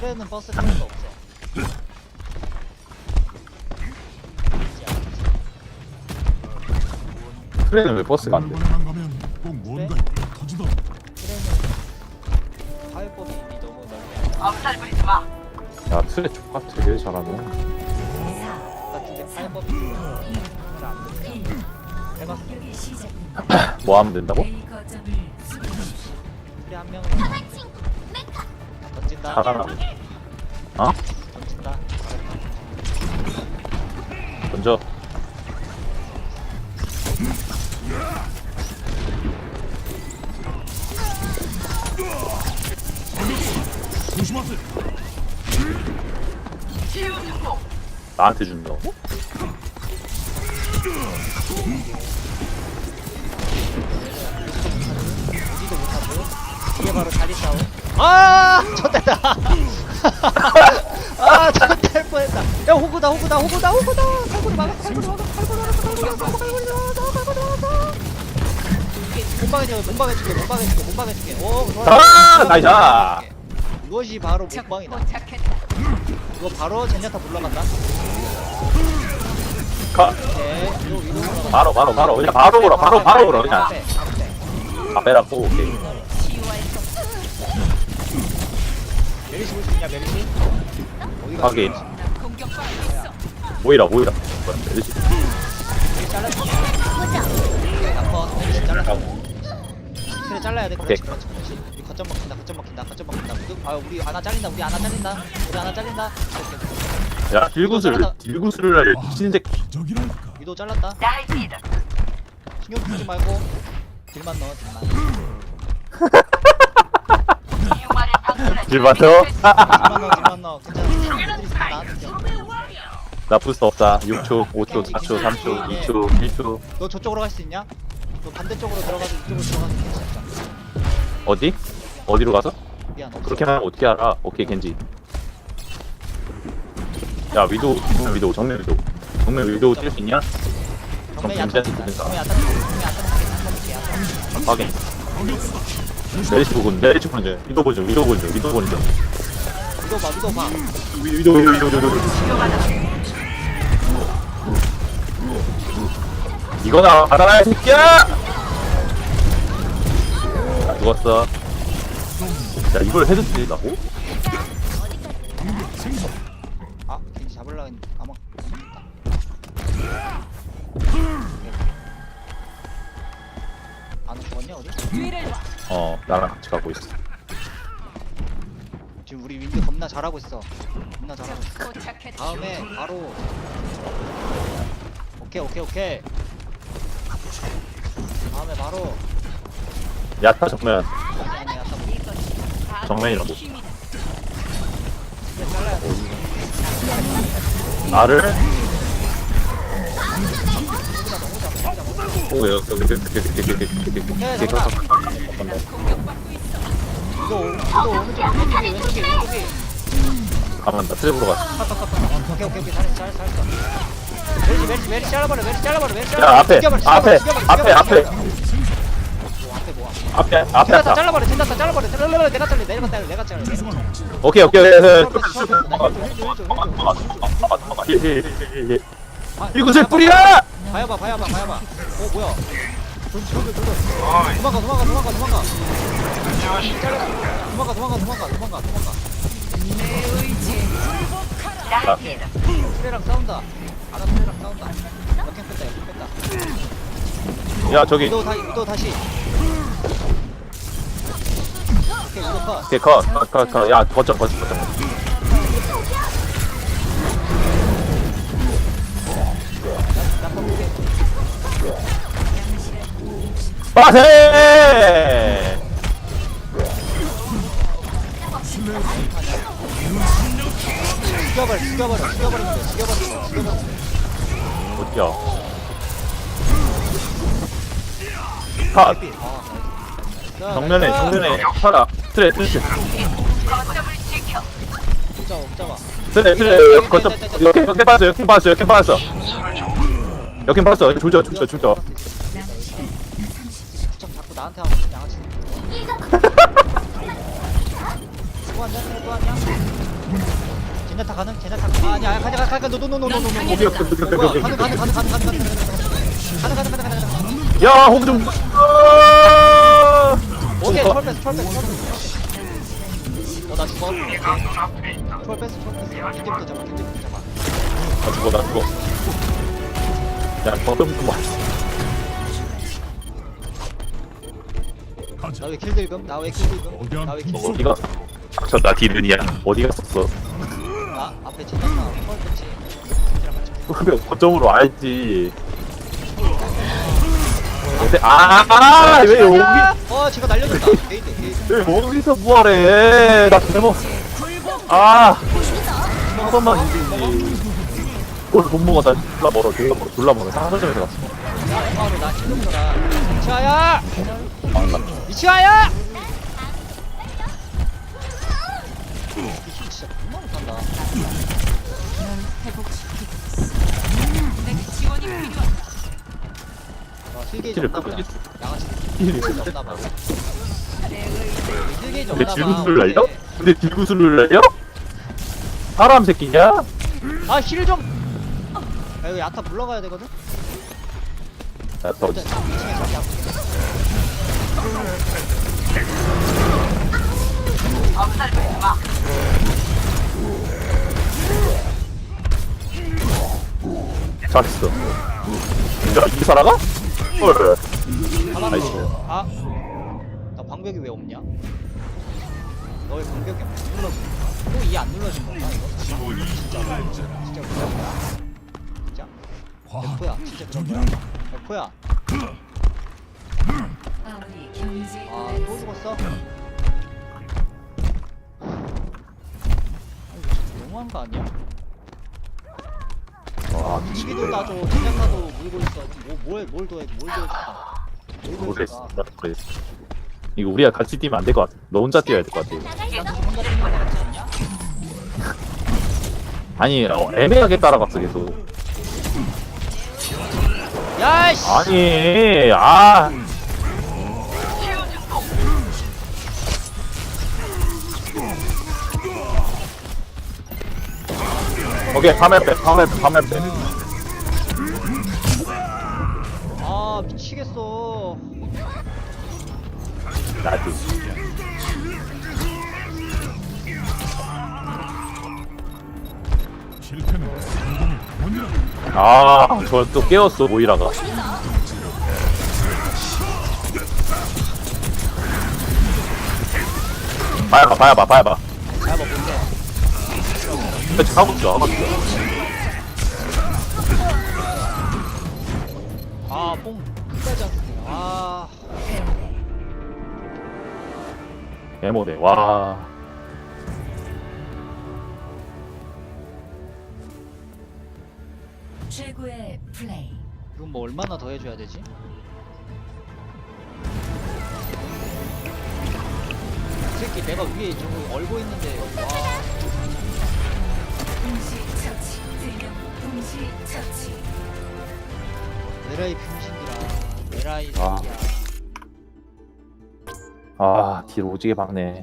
그래는 버스 탈 수 없어. 있지 않지. 트레는 왜 버스가 안 돼? 야 트레 조카 되게 잘하네. 뭐 하면 된다고? 잘하라고 어? 던진다 던져 나한테 준다고? 이도 못하고. 이게 바로 다리 싸움. 아, 졌다. 아, 졌다 뻔했다. 야, 호구다, 호구다, 호구다, 호구다. 칼골이 막았어, 칼골이 막았어, 칼골이 막았어, 칼골이 막았어, 칼골이 막았어, 칼골이 막았어. 몸방에 줘, 몸방에 줄게, 몸방에 줄게, 몸방에 줄게. 오, 좋아. 아, 나이다. 이것이 바로 몸방이다. 이거 바로 젠야타 불러간다. 가 네, 위로 위로 올라가. 바로 바로 바로 그냥 바로 걸어 바로 바로 걸어 그냥 앞에, 앞에. 다 빼라고 오케이 메리시 볼 수 있냐, 메리시? 어디가? 확인 모이라 모이라 메리시. 오케이, 나퍼. 메리시 잘랐어. 그래 잘라야 돼. 그렇지, 오케이. 그렇지, 그렇지. 우리 거점 먹힌다, 거점 먹힌다, 거점 먹힌다. 우리, 아, 우리 하나 잘린다, 우리 하나 잘린다, 우리 하나 잘린다. 오케이, 오케이. 야 딜구슬 딜구슬을 할 미친 새끼 저기랄까. 위도 잘랐다. 신경 쓰지 말고 딜만 넣어, 딜만. 딜 받어 딜만 넣어, 딜만 넣어. 괜찮아. 애들이 있으면 나한테 줘. 나 부스 없다 6초 5초 4초 3초 2초 1초 너 저쪽으로 갈 수 있냐? 너 반대쪽으로 들어가서 이쪽으로 들어가서 괜찮아. 어디? 어디로 가서? 미안. 없어. 그렇게 하면 어떻게 알아 오케이 겐지 야 위도 정면 위도 정면 위도 정면 위도 뛸 수 있냐? 정면 좀 야타 괜찮지, 정면 야타 정면 야타 야타 확인 메리시 보고 메리시 보고 이제 이거 보죠 이거 보죠 이거 보죠 믿어봐 믿어봐 이거 이거 이거 이거 이거 나 받아라 이 새끼야 나 죽었어 야 이걸 해도 되나고? 아 괜히 잡으려 했는데 아마 안 죽었냐 어디? 뒤를 봐. 어 나랑 같이 가고 있어. 지금 우리 윈드 겁나 잘하고 있어. 겁나 잘하고 있어. 다음에 바로. 오케이 오케이 오케이. 다음에 바로. 야타 정면. 아니 아니 야타 뭐 정면이라고. 그냥 잘라야 돼. 나를 뭐야? 이거 이거 오른쪽 왼쪽에 왼쪽에 왼쪽에 아 맞다 트랩으로 갔어 오케이 오케이 오케이. 여기, 여기, 여기, 여기, 앞에 앞에 잘라버려 진다 잘라버려 내가 잘라 내가 잘라 오케이 오케이. 이거 제 뿌리야! 봐봐 봐봐 봐봐. 어 뭐야? 저기 저기 저기. 도망가 도망가 도망가 도망가. 도망가 도망가 도망가 도망가 도망가. 트레랑 싸운다. 아나 트레랑 싸운다. 역행 뺐다 역행 뺐다. 야 저기 위도 다시 위도 다시. 오케이 컷. 오케이 컷컷컷야 거쳐 거쳐 거쳐 빠세! 죽여버려 죽여버려 죽여버리면 돼 죽여버리면 돼 죽여버리면 돼 어디야 컷 햇빛. 아, 나이스. 정면에 자, 정면에 파라 트레 트레 옥자 옥자봐 트레 트레 거점 역행 역행 빠졌어. 역행 빠졌어. 역행 빠졌어. 역행 빠졌어. 조져 조져 조져 나한테 하면 양아치 또 아니야 또 아니야 제나타 가능 제나타 아 아니야 가자 가자 가자 노노노노노노노 오케이, 오케이, 오케이, 오케이, 오케이, 오케이. 가능 가능 가능 가능 가능 가능 가능 가능 가능 가능 가능 야 홍좀 오케이 철 뺐어 철 뺐어 철 뺐어 어나 죽어 철 뺐어 철 뺐어 겐제부터 잡아 겐제부터 잡아 나 죽어 나 죽어 야왔 나 왜킬 들금? 나왜킬 들금? 나왜킬 들금? 어디가? 닥쳤다 디른이야. 어디가 썼어? 나 앞에 뺐지 겐제랑 같이 그러면 거점으로 알지. 근데 아왜 여기? 어 지금 날려줬다. 게이드 게이드 왜 여기서 뭐하래 나 잘못. 아 한 번만 이기지 골못 먹어 나 졸라 멀어 졸라 멀어 졸라 멀어 상점에서 갔어 야 바로 나 지금 거라 이치아야 이치아야 이치 진짜 정말 못한다 아, 힐게이지 키를 없나 보다. 끄겠어. 양아치 힐이 힐게이지 없나 봐. 힐게이지 근데 없나 봐. 딜구슬을 날려? 근데 날려? 사람 새끼냐? 아, 힐 좀. 아, 이거 야타 물러가야 되거든. 야, 더 일단 2층에 자리 잡고. 잘했어. 야, 이 살아가? 헐. 나이스. 둬. 아, 나 방벽이 왜 없냐? 너의 방벽이 안 눌러진 거야? 또이안 눌러진 건가 이거? 진짜 진짜 그런 거야? 진짜? 백호야 진짜 그런 거야? 백호야 아무리 경제 아 또 죽었어? 아 이거 진짜 너무한 거 아니야? 와, 미치기도 따줘 제작사도 물고 있어 뭐 뭘 뭘 더해 뭘 더해줄까 뭘 모르겠어. 더해줄까 나 모르겠어. 이거 우리가 같이 뛰면 안 될 것 같아. 너 혼자 뛰어야 될 것 같아. 난 혼자 뛰는 거 같지 않냐? 아니, 어, 애매하게 따라갔어, 계속. 아니, 아. 오케이, 3회 빼, 3회 빼, 3회 빼. 아 미치겠어 나도. 실패는. 아, 저 또 깨웠어, 모이라가. 봐야봐, 봐야봐, 봐야봐. 그렇지, 있어, 하고 있어. 아뽕 끝까지 안 쓰네 아 개모네, 와. 플레이. 이건 뭐 얼마나 더 해줘야 되지? 이 새끼 내가 위에 저거 얼고 있는데 와 동시 처치. 세명 동시 처치. 에라이 병신이라 에라이 아. 새끼야 아, 딜 오지게 박네.